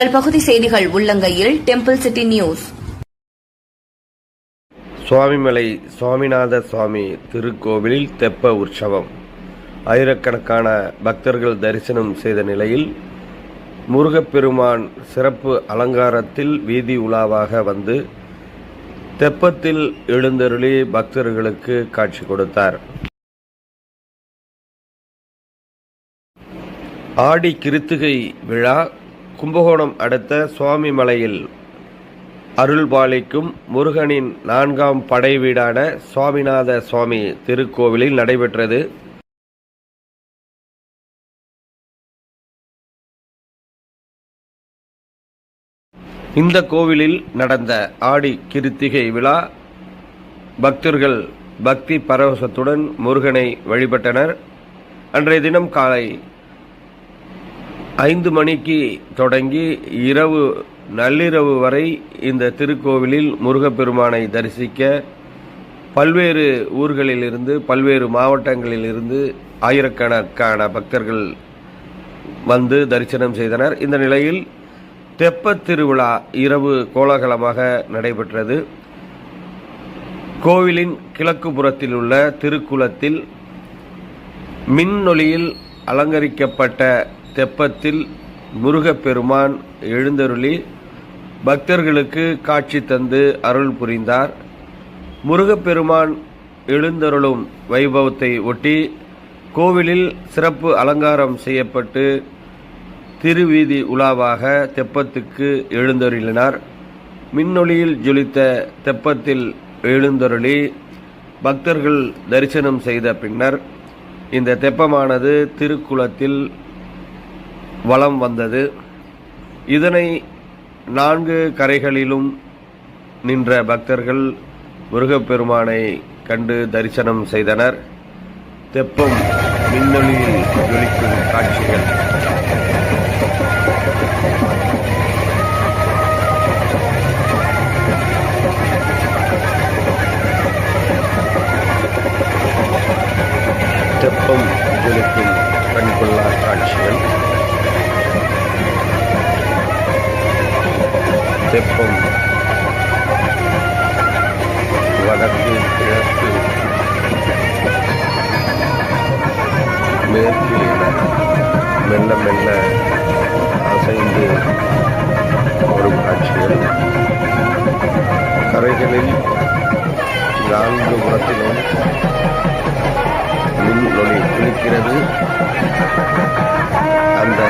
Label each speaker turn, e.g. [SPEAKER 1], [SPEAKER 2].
[SPEAKER 1] பகுதி செய்திகள் உள்ளங்கையில் temple city news
[SPEAKER 2] Swamimalai Swaminatha Swami திருக்கோவிலில் தெப்ப உற்சவம். ஆயிரக்கணக்கான பக்தர்கள் தரிசனம் செய்த நிலையில் முருகப்பெருமான் சிறப்பு அலங்காரத்தில் வீதி உலாவாக வந்து தெப்பத்தில் எழுந்தருளி பக்தர்களுக்கு காட்சி கொடுத்தார். ஆடி கிருத்திகை விழா கும்பகோணம் அடுத்த சுவாமி மலையில் அருள்பாலிக்கும் முருகனின் நான்காம் படை வீடான சுவாமிநாத சுவாமி திருக்கோவிலில் நடைபெற்றது. இந்த கோவிலில் நடந்த ஆடி கிருத்திகை விழா பக்தர்கள் பக்தி பரவசத்துடன் முருகனை வழிபட்டனர். அன்றைய தினம் காலை ஐந்து மணிக்கு தொடங்கி இரவு நள்ளிரவு வரை இந்த திருக்கோவிலில் முருகப்பெருமானை தரிசிக்க பல்வேறு ஊர்களிலிருந்து பல்வேறு மாவட்டங்களிலிருந்து ஆயிரக்கணக்கான பக்தர்கள் வந்து தரிசனம் செய்தனர். இந்த நிலையில் தெப்பத் திருவிழா இரவு கோலாகலமாக நடைபெற்றது. கோவிலின் கிழக்கு புறத்தில் உள்ள திருக்குளத்தில் மின்னொலியில் அலங்கரிக்கப்பட்ட தெப்பத்தில் முருகப்பெருமான் எழுந்தருளி பக்தர்களுக்கு காட்சி தந்து அருள் புரிந்தார். முருகப்பெருமான் எழுந்தருளும் வைபவத்தை ஒட்டி கோவிலில் சிறப்பு அலங்காரம் செய்யப்பட்டு திருவீதி உலாவாக தெப்பத்துக்கு எழுந்தருளினார். மின்னொளியில் ஜொலித்த தெப்பத்தில் எழுந்தருளி பக்தர்கள் தரிசனம் செய்த பின்னர் இந்த தெப்பமானது திருக்குளத்தில் வலம் வந்தது. இதனை நான்கு கரைகளிலும் நின்ற பக்தர்கள் முருகப்பெருமானை கண்டு தரிசனம் செய்தனர். தெப்பம் மின்னொளியில் ஜொலிக்கும் காட்சிகள். தெப்பம் ஜொலிக்கும் தெப்பம் வடக்கு கிழக்கு மேற்கு மெல்ல மெல்ல அசைந்து வரும் காட்சிகள் கரைகளில் நான்கு புறத்திலும் மின் ஒளி குளிக்கிறது அந்த